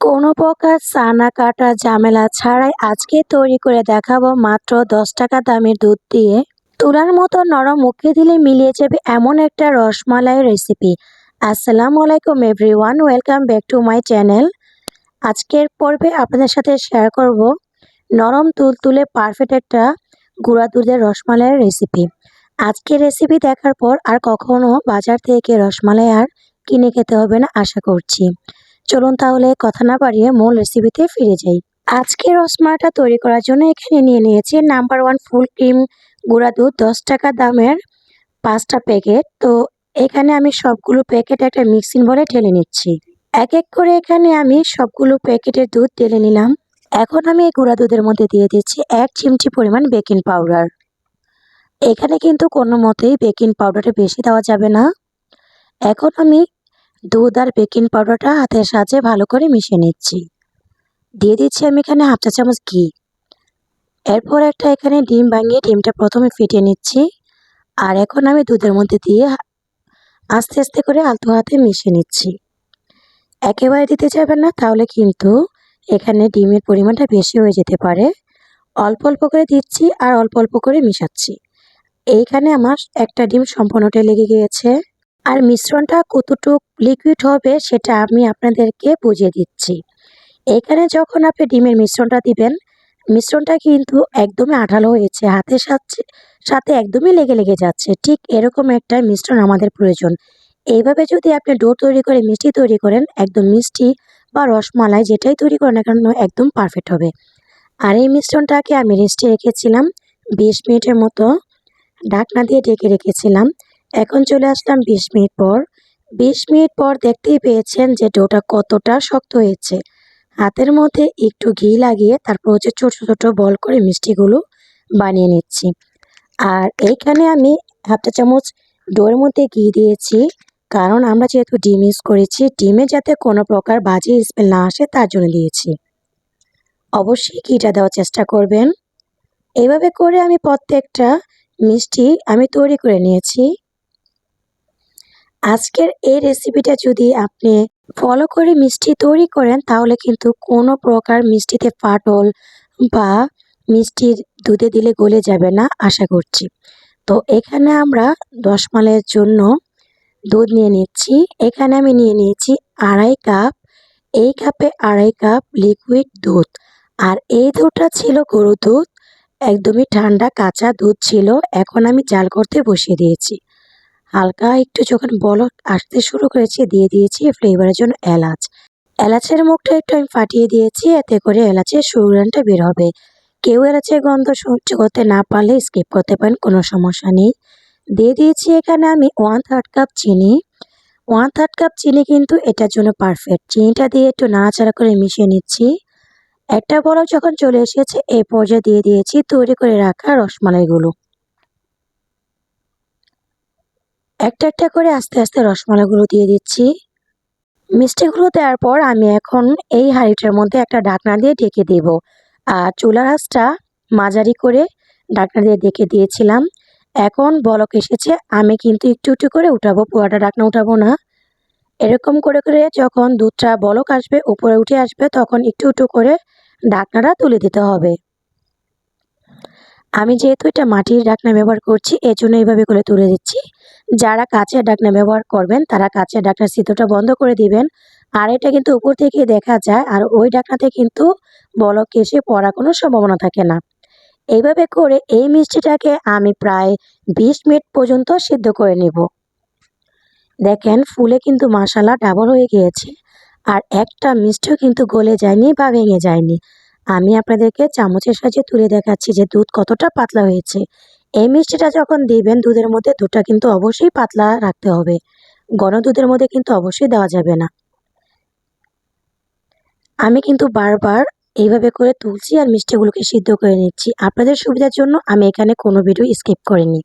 কোনো প্রকার চানা কাটা ঝামেলা ছাড়াই আজকে তৈরি করে দেখাবো মাত্র দশ টাকা দামের দুধ দিয়ে। তুলার মতো নরম মুখে দিলে মিলিয়ে যাবে এমন একটা রসমালাই রেসিপি আসসালামু আলাইকুম everyone welcome back to my channel আজকের পর্বে আপনাদের সাথে শেয়ার করব নরম তুলতুলে পারফেক্ট একটা গুঁড়া দুধের রসমালাইয়ের রেসিপি আজকের রেসিপি দেখার পর আর কখনো বাজার থেকে রসমালাই আর কিনে খেতে হবে না, আশা করছি। চলুন তাহলে কথা না বাড়িয়ে মূল রেসিপিতে ফিরে যাই। আজকে রসমালাইটা তৈরি করার জন্য এখানে নিয়ে নিয়েছি নাম্বার ওয়ান ফুল ক্রিম গুঁড়া দুধ, দশ টাকা দামের পাঁচটা প্যাকেট তো এখানে আমি সবগুলো প্যাকেট একটা মিক্সিং বলে ঢেলে নিচ্ছি। এক এক করে এখানে আমি সবগুলো প্যাকেটের দুধ ঢেলে নিলাম। এখন আমি এই গুঁড়া দুধের মধ্যে দিয়ে দিচ্ছি এক চিমটি পরিমাণ বেকিং পাউডার এখানে কিন্তু কোনো মতেই বেকিং পাউডারটা বেশি দেওয়া যাবে না। এখন আমি দুধ আর বেকিং পাউডারটা হাতের সাহায্যে ভালো করে মিশিয়ে নিচ্ছি। দিয়ে দিচ্ছি আমি এখানে হাফ চা চামচ ঘি। এরপর একটা এখানে ডিম ভাঙিয়ে ডিমটা প্রথমে ফিটিয়ে নিচ্ছি। আর এখন আমি দুধের মধ্যে দিয়ে আস্তে আস্তে করে আলতো হাতে মিশিয়ে নিচ্ছি। একেবারে দিতে যাবেন না, তাহলে কিন্তু এখানে ডিমের পরিমাণটা বেশি হয়ে যেতে পারে। অল্প অল্প করে দিচ্ছি আর অল্প অল্প করে মিশাচ্ছি। এইখানে আমার একটা ডিম সম্পূর্ণটা লেগে গিয়েছে। আর মিশ্রণটা কতটুক লিকুইড হবে সেটা আমি আপনাদেরকে বুঝিয়ে দিচ্ছি। এখানে যখন আপনি ডিমের মিশ্রণটা দিবেন, মিশ্রণটা কিন্তু একদমই আঠালো হয়েছে হাতের সাথে সাথে একদমই লেগে লেগে যাচ্ছে। ঠিক এরকম একটা মিশ্রণ আমাদের প্রয়োজন। এইভাবে যদি আপনি ডো তৈরি করে, মিষ্টি তৈরি করেন, একদম মিষ্টি বা রসমালাই যেটাই তৈরি করেন না কেন, একদম পারফেক্ট হবে। আর এই মিশ্রণটাকে আমি রেস্টে রেখেছিলাম, বিশ মিনিটের মতো, ঢাকনা দিয়ে ঢেকে রেখেছিলাম। এখন চলে আসলাম বিশ মিনিট পর। বিশ মিনিট পর দেখতেই পেয়েছেন যে ডোটা কতটা শক্ত হয়েছে। হাতের মধ্যে একটু ঘি লাগিয়ে তারপর হচ্ছে ছোট ছোট বল করে মিষ্টিগুলো বানিয়ে নিচ্ছি। আর এইখানে আমি হাফটা চামচ ডোর মধ্যে ঘি দিয়েছি। কারণ আমরা যেহেতু ডিম ইউজ করেছি, ডিমে যাতে কোনো প্রকার বাজে স্মেল না আসে তার জন্য দিয়েছি। অবশ্যই ঘিটা দেওয়ার চেষ্টা করবেন। এইভাবে করে আমি প্রত্যেকটা মিষ্টি আমি তৈরি করে নিয়েছি। আজকের এই রেসিপিটা যদি আপনি ফলো করে মিষ্টি তৈরি করেন, তাহলে কিন্তু কোনো প্রকার মিষ্টিতে ফাটল বা মিষ্টির দুধে দিলে গলে যাবে না, আশা করছি। তো এখানে আমরা রসমালাইয়ের জন্য দুধ নিয়ে নিচ্ছি। এখানে আমি নিয়ে নিয়েছি আড়াই কাপ, এই কাপে আড়াই কাপ লিকুইড দুধ। আর এই দুধটা ছিল গরু দুধ, একদমই ঠান্ডা কাঁচা দুধ ছিল। এখন আমি জাল করতে বসিয়ে দিয়েছি। হালকা একটু যখন বলক আসতে শুরু করেছে, দিয়ে দিয়েছি ফ্লেভারের জন্য এলাচ। এলাচের মুখটা একটু আমি ফাটিয়ে দিয়েছি, এতে করে এলাচের সুগন্ধটা বের হবে। কেউ এলাচের গন্ধ সহ্য করতে না পারলে স্কিপ করতে পারেন, কোনো সমস্যা নেই। দিয়ে দিয়েছি এখানে আমি ওয়ান থার্ড কাপ চিনি। ওয়ান থার্ড কাপ চিনি কিন্তু এটার জন্য পারফেক্ট চিনিটা দিয়ে একটু নাড়াচাড়া করে মিশিয়ে নিচ্ছি। একটা বলক যখন চলে এসেছে এই পর্যায়ে দিয়ে দিয়েছি তৈরি করে রাখা রসমালাইগুলো। একটা একটা করে আস্তে আস্তে রসমালাইগুলো দিয়ে দিচ্ছি। মিষ্টিগুলো দেওয়ার পর আমি এখন এই হাঁড়িটার মধ্যে একটা ঢাকনা দিয়ে ঢেকে দেব। আর চুলার আঁচটা মাঝারি করে ঢাকনা দিয়ে ডেকে দিয়েছিলাম। এখন বলক এসেছে, আমি কিন্তু একটু একটু করে উঠাবো, পুরাটা ঢাকনা উঠাবো না। এরকম করে করে যখন দুধটা বলক আসবে, উপরে উঠে আসবে, তখন একটু একটু করে ঢাকনাটা তুলে দিতে হবে। আমি যেহেতু এটা মাটির ঢাকনা ব্যবহার করছি এই জন্য এইভাবে করে তুলে দিচ্ছি। যারা কাঁচের ঢাকনা ব্যবহার করবেন, তারা কাঁচের ঢাকনার সিদ্ধটা বন্ধ করে দিবেন। আর এটা কিন্তু উপর থেকে দেখা যায়, আর ওই ডাকনাতে কিন্তু বলক এসে পড়ার কোনো সম্ভাবনা থাকে না। এইভাবে করে এই মিষ্টিটাকে আমি প্রায় বিশ মিনিট পর্যন্ত সিদ্ধ করে নেব। দেখেন, ফুলে কিন্তু মশালা ডাবল হয়ে গিয়েছে, আর একটা মিষ্টিও কিন্তু গলে যায়নি বা ভেঙে যায়নি। আমি আপনাদেরকে চামচের সাহায্যে তুলে দেখাচ্ছি যে দুধ কতটা পাতলা হয়েছে। এই মিষ্টিটা যখন দিবেন দুধের মধ্যে, দুধটা কিন্তু অবশ্যই পাতলা রাখতে হবে। ঘন দুধের মধ্যে কিন্তু অবশ্যই দেওয়া যাবে না। আমি কিন্তু বারবার এইভাবে করে তুলছি আর মিষ্টিগুলোকে সিদ্ধ করে নিচ্ছি। আপনাদের সুবিধার জন্য আমি এখানে কোনো ভিডিও স্কিপ করিনি।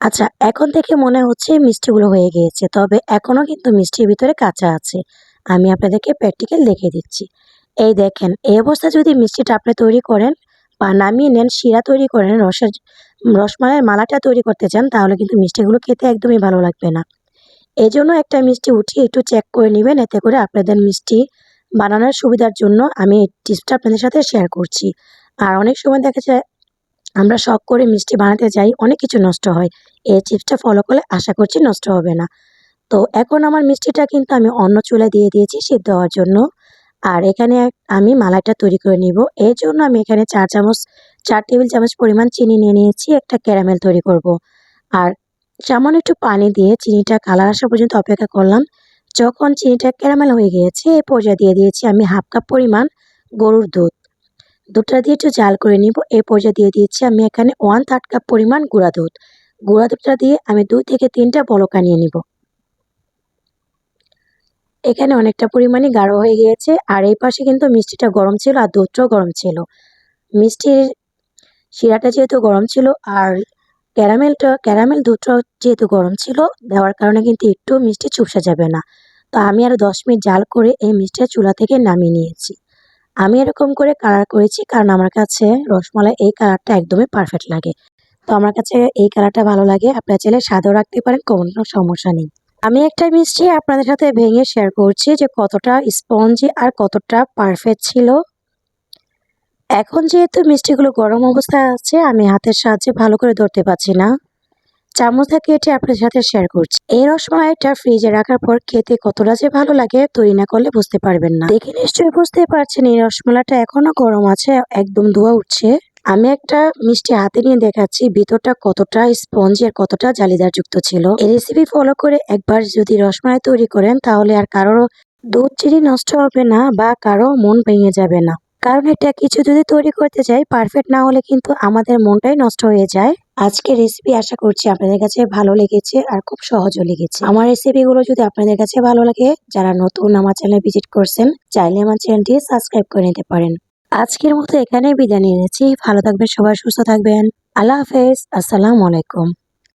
আচ্ছা এখন থেকে মনে হচ্ছে মিষ্টিগুলো হয়ে গিয়েছে, তবে এখনও কিন্তু মিষ্টির ভিতরে কাঁচা আছে। আমি আপনাদেরকে প্র্যাকটিক্যাল দেখে দিচ্ছি। এই দেখেন, এই অবস্থা যদি মিষ্টিটা আপনি তৈরি করেন নামিয়ে নেন শিরা তৈরি করেন, রসের, রসমালাইয়ের মালাটা তৈরি করতে চান, তাহলে কিন্তু মিষ্টিগুলো খেতে একদমই ভালো লাগবে না। এই জন্য একটা মিষ্টি উঠিয়ে একটু চেক করে নেবেন, এতে করে আপনাদের মিষ্টি বানানোর সুবিধার জন্য আমি এই টিপসটা আপনাদের সাথে শেয়ার করছি। আর অনেক সময় দেখা যায়, আমরা শখ করে মিষ্টি বানাতে যাই, অনেক কিছু নষ্ট হয়। এই টিপসটা ফলো করলে আশা করছি নষ্ট হবে না। তো এখন আমার মিষ্টিটা কিন্তু আমি অন্য চুলায় দিয়ে দিয়েছি, সিদ্ধ হওয়ার জন্য। আর এখানে আমি মালাইটা তৈরি করে নিব। এর জন্য আমি এখানে চার চামচ, চার টেবিল চামচ পরিমাণ চিনি নিয়ে নিয়েছি, একটা ক্যারামেল তৈরি করব। আর সামান্য একটু পানি দিয়ে চিনিটা কালার আসা পর্যন্ত অপেক্ষা করলাম। যখন চিনিটা ক্যারামেল হয়ে গিয়েছে এই পর্যায়ে দিয়ে দিয়েছি আমি হাফ কাপ পরিমাণ গরুর দুধ। দুধটা দিয়ে একটু জাল করে নিব। এই পর্যায়ে দিয়ে দিয়েছি আমি এখানে ওয়ান থার্ড কাপ পরিমাণ গুঁড়া দুধ। গুঁড়া দুধটা দিয়ে আমি দুই থেকে তিনটা বলকা নিয়ে নিব। এখানে অনেকটা পরিমাণে গাঢ় হয়ে গিয়েছে, আর এই পাশে কিন্তু মিষ্টিটা গরম ছিল আর দুধটাও গরম ছিল। মিষ্টির শিরাটা যেহেতু গরম ছিল আর ক্যারামেলটা, ক্যারামেল দুধটাও যেহেতু গরম ছিল, দেওয়ার কারণে কিন্তু একটু মিষ্টি চুপসে যাবে না। তো আমি আরও দশ মিনিট জাল করে এই মিষ্টিটা চুলা থেকে নামিয়ে নিয়েছি। আমি এরকম করে কালার করেছি কারণ আমার কাছে রসমালাই এই কালারটা একদমই পারফেক্ট লাগে। তো আমার কাছে এই কালারটা ভালো লাগে। আপনারা চাইলে স্বাদও রাখতে পারেন, কোনো সমস্যা নেই। আমি একটা মিষ্টি আপনাদের সাথে ভেঙে শেয়ার করছি যে কতটা স্পঞ্জি আর কতটা পারফেক্ট ছিল। এখন যেহেতু মিষ্টিগুলো গরম অবস্থায় আছে, আমি হাতের সাহায্যে ভালো করে ধরতে পারছি না। চামচ থেকে এটি আপনাদের সাথে শেয়ার করছি। এই রসমালাইটা ফ্রিজে রাখার পর খেতে কতটা যে ভালো লাগে, তৈরি না করলে বুঝতে পারবেন না। দেখে নিশ্চয়ই বুঝতে পারছেন, এই রসমালাইটা এখনও গরম আছে, একদম ধোয়া উঠছে। আমি একটা মিষ্টি হাতে নিয়ে দেখাচ্ছি, ভিতরটা কতটা স্পঞ্জি আর কতটা জালিদার যুক্ত ছিল। এই রেসিপি ফলো করে একবার যদি রসমালাই তৈরি করেন, তাহলে আর কারোর দুধ চিনি নষ্ট হবে না বা কারও মন ভেঙে যাবে না। কারণ এটা কিছু যদি তৈরি করতে চাই পারফেক্ট না হলে কিন্তু আমাদের মনটাই নষ্ট হয়ে যায়। আজকে রেসিপি আশা করছি আপনাদের কাছে ভালো লেগেছে আর খুব সহজও লেগেছে। আমার রেসিপিগুলো যদি আপনাদের কাছে ভালো লাগে, যারা নতুন আমার চ্যানেল ভিজিট করছেন, চাইলে আমার চ্যানেলটি সাবস্ক্রাইব করে নিতে পারেন। আজকের মতো এখানেই বিদায় নিয়ে ভালো থাকবেন সবাই সুস্থ থাকবেন। আল্লাহ হাফেজ। আসসালামু আলাইকুম।